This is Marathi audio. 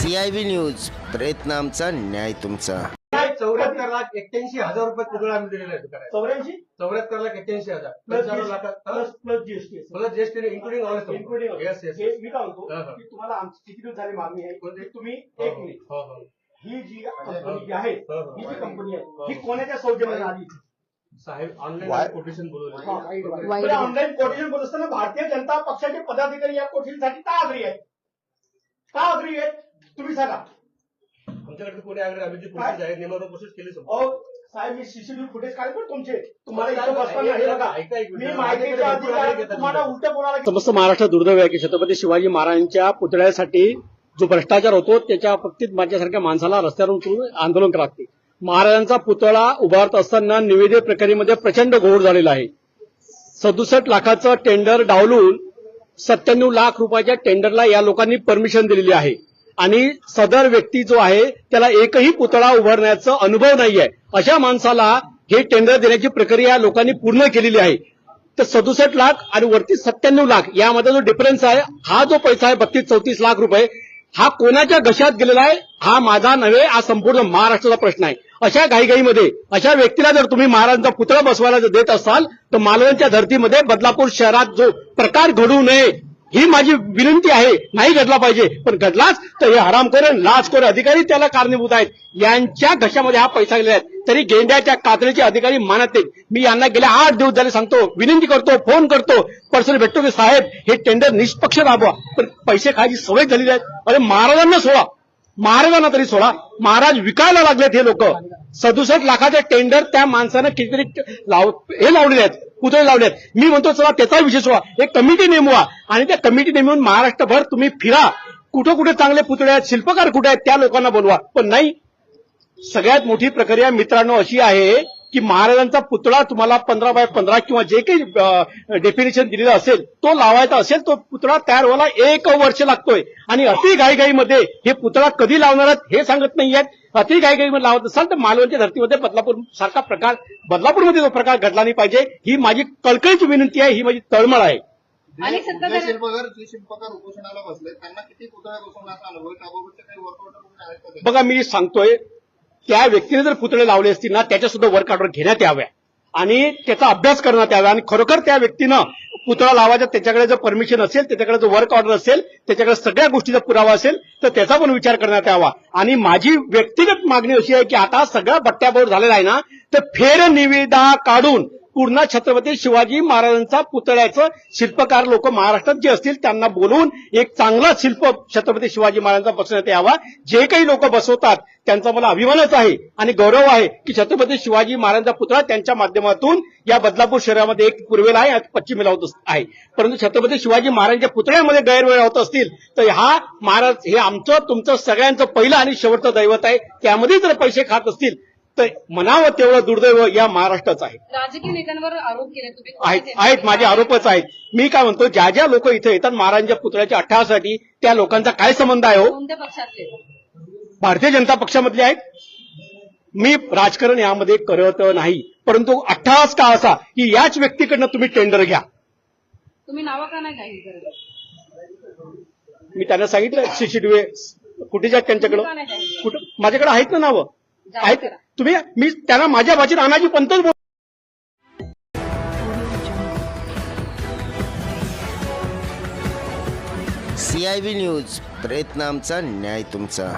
सी आय व्ही न्यूज प्रयत्न आमचा न्याय तुमचा. चौऱ्याहत्तर लाख एक्क्याऐंशी हजार रुपये पुतळा आम्ही दिलेला आहे दुकानात चौऱ्याऐंशी? चौऱ्याहत्तर लाख एक्क्याऐंशी हजार. प्लस लाखात plus plus GST plus GST including all including yes yes हे मी काय म्हणतो. की तुम्हाला आमची किती दिवस झाली मागणी आहे? कोणती? तुम्ही एक मिनिट हो हो. ही जी कंपनी जी आहे हा, जी कंपनी आहे ही. कोणाच्या सौजन्याने आली? साहेब ऑनलाईन कोटेशन बोलवले. ऑनलाईन कोटेशन बोलत असताना भारतीय जनता पक्षाचे पदाधिकारी या कोटेशनसाठी का आग्रही आहेत? का आग्रही आहेत? तुम्ही सांगा. आमच्याकडे कोणी आग्रह आम्ही जी प्रोसेस आहे नियमावर प्रोसेस केली समजा. अहो साहेब मी सीसीटीव्ही फुटेज काढले पण तुमचे? तुम्हाला इथं बसताना हे बघा. ऐका एक. मी आग्रह अधिकार तुम्हाला तुम्ही. उलट बोलायला समस्त महाराष्ट्र दुर्दैव आहे की छत्रपती शिवाजी महाराजांच्या पुतळ्यासाठी जो भ्रष्टाचार होतो त्याच्या बाबतीत माझ्यासारख्या माणसाला रस्त्यावर उतरून आंदोलन करावं लागते. महाराजांचा पुतळा उभारत असताना निवेदन प्रक्रियेमध्ये प्रचंड घोळ झालेला आहे. सदुसष्ट लाखाचं टेंडर डावलून सत्त्याण्णव लाख रुपयाच्या टेंडरला या लोकांनी परमिशन दिलेली आहे. आणि सदर व्यक्ती जो आहे त्याला एकही पुतळा उभारण्याचा अनुभव नाहीये. अशा माणसाला हे टेंडर देण्याची प्रक्रिया लोकांनी पूर्ण केलेली आहे. तर सदुसष्ट लाख आणि वरती सत्त्याण्णव लाख यामध्ये जो डिफरन्स आहे हा जो पैसा आहे बत्तीस चौतीस लाख रुपये हा कोणाच्या घशात गेलेला आहे हा माझा नव्हे हा संपूर्ण महाराष्ट्राचा प्रश्न आहे. अशा घाईघाईमध्ये अशा व्यक्तीला जर तुम्ही महाराजांचा पुतळा बसवायला जर देत असाल तर मालवणच्या धर्तीमध्ये बदलापूर शहरात जो प्रकार घडू नये ही माझी विनंती आहे नाही घडला पाहिजे पण घडलाच तर हे हरामखोर आणि लाचखोर अधिकारी त्याला कारणीभूत आहेत. यांच्या घशामध्ये हा पैसा गेलेला आहे. तरी गेंड्याच्या कातडीचे अधिकारी मानत नाहीत. मी यांना गेल्या आठ दिवस झाले सांगतो विनंती करतो फोन करतो पर्सनल भेटतो की साहेब हे टेंडर निष्पक्ष राबवा. पण पैसे खायची सवय झालेली आहे. अरे महाराजांना सोडा. महाराजांना तरी सोडा. महाराज विकायला लागलेत हे लोक. सदुसष्ट लाखाचे टेंडर त्या माणसानं कितीतरी लाव हे लावलेले आहेत पुतळे लावले आहेत. मी म्हणतो चला त्याचा विशेष व्हा एक कमिटी नेमवा. आणि त्या कमिटी नेमून महाराष्ट्रभर तुम्ही फिरा. कुठं कुठे चांगले पुतळे आहेत शिल्पकार कुठे आहेत त्या लोकांना बोलवा. पण नाही. सगळ्यात मोठी प्रक्रिया मित्रांनो अशी आहे की महाराजांचा पुतळा तुम्हाला पंधरा बाय पंधरा किंवा जे काही डेफिनेशन दिलेलं असेल तो लावायचा असेल तो पुतळा तयार व्हायला एक वर्ष लागतोय आणि अति घाईघाईमध्ये हे पुतळा कधी लावणार आहेत हे सांगत नाहीयेत अति घाईघाईमध्ये लावत असाल तर मालवणच्या धर्तीमध्ये बदलापूर सारखा प्रकार बदलापूरमध्ये जो प्रकार घडला नाही पाहिजे ही माझी कळकळीची विनंती आहे ही माझी तळमळ आहे अनेक जे सत्ताधारी शिल्पकार जे शिल्पकार उपोषणाला बसले त्यांना किती पुतळ्या बसवण्याचा अनुभव आहे? त्याबाबतचे काही वर्कआउट वगैरे आहेत का ते? बघा मी सांगतोय त्या व्यक्तीने जर पुतळे लावले असतील ना त्याच्या सुद्धा वर्क ऑर्डर घेण्यात याव्या. आणि त्याचा अभ्यास करण्यात यावा. आणि खरोखर त्या व्यक्तीनं पुतळा लावायचा त्याच्याकडे जर परमिशन असेल त्याच्याकडे जर वर्क ऑर्डर असेल त्याच्याकडे सगळ्या गोष्टीचा पुरावा असेल तर त्याचा पण विचार करण्यात यावा. आणि माझी व्यक्तिगत मागणी अशी आहे की आता सगळा बट्ट्याबोर झालेला आहे ना तर फेर निविदा काढून पूर्ण छत्रपती शिवाजी महाराजांचा पुतळ्याचं शिल्पकार लोक महाराष्ट्रात जे असतील त्यांना बोलवून एक चांगला शिल्प छत्रपती शिवाजी महाराजांचा बसवण्यात यावा. जे काही लोक बसवतात त्यांचा मला अभिमानच आहे आणि गौरव आहे की छत्रपती शिवाजी महाराजांचा पुतळा त्यांच्या माध्यमातून या बदलापूर शहरामध्ये एक पूर्वेला आहे आणि पश्चिमेला होत आहे. परंतु छत्रपती शिवाजी महाराजांच्या पुतळ्यामध्ये गैरवेळ होत असतील तर हा महाराज हे आमचं तुमचं सगळ्यांचं पहिलं आणि शेवटचं दैवत आहे. त्यामध्ये जर पैसे खात असतील तर म्हणावं तेवढं दुर्दैव या महाराष्ट्राचं आहे. राजकीय नेत्यांवर आरोप केले तुम्ही आहेत आहेत माझे आरोपच आहेत. मी काय म्हणतो ज्या ज्या लोक इथे येतात महाराजांच्या पुतळ्याच्या अठ्ठासाठी त्या लोकांचा काय संबंध आहे हो? कोणत्या पक्षातले? भारतीय जनता पक्षामधले आहेत. मी राजकारण यामध्ये करत नाही. परंतु अठ्ठास का असा की याच व्यक्तीकडनं तुम्ही टेंडर घ्या. तुम्ही नावं का नाही करत? मी त्यांना सांगितलं सीसीटीव्ही कुठे आहेत त्यांच्याकडं. कुठं? माझ्याकडे आहेत ना नावं? जाहीर आहेत. करा. तुम्ही मी त्यांना माझ्या भाषेत अनाजी पंतच बोल सी आय व्ही न्यूज प्रयत्न आमचा न्याय तुमचा.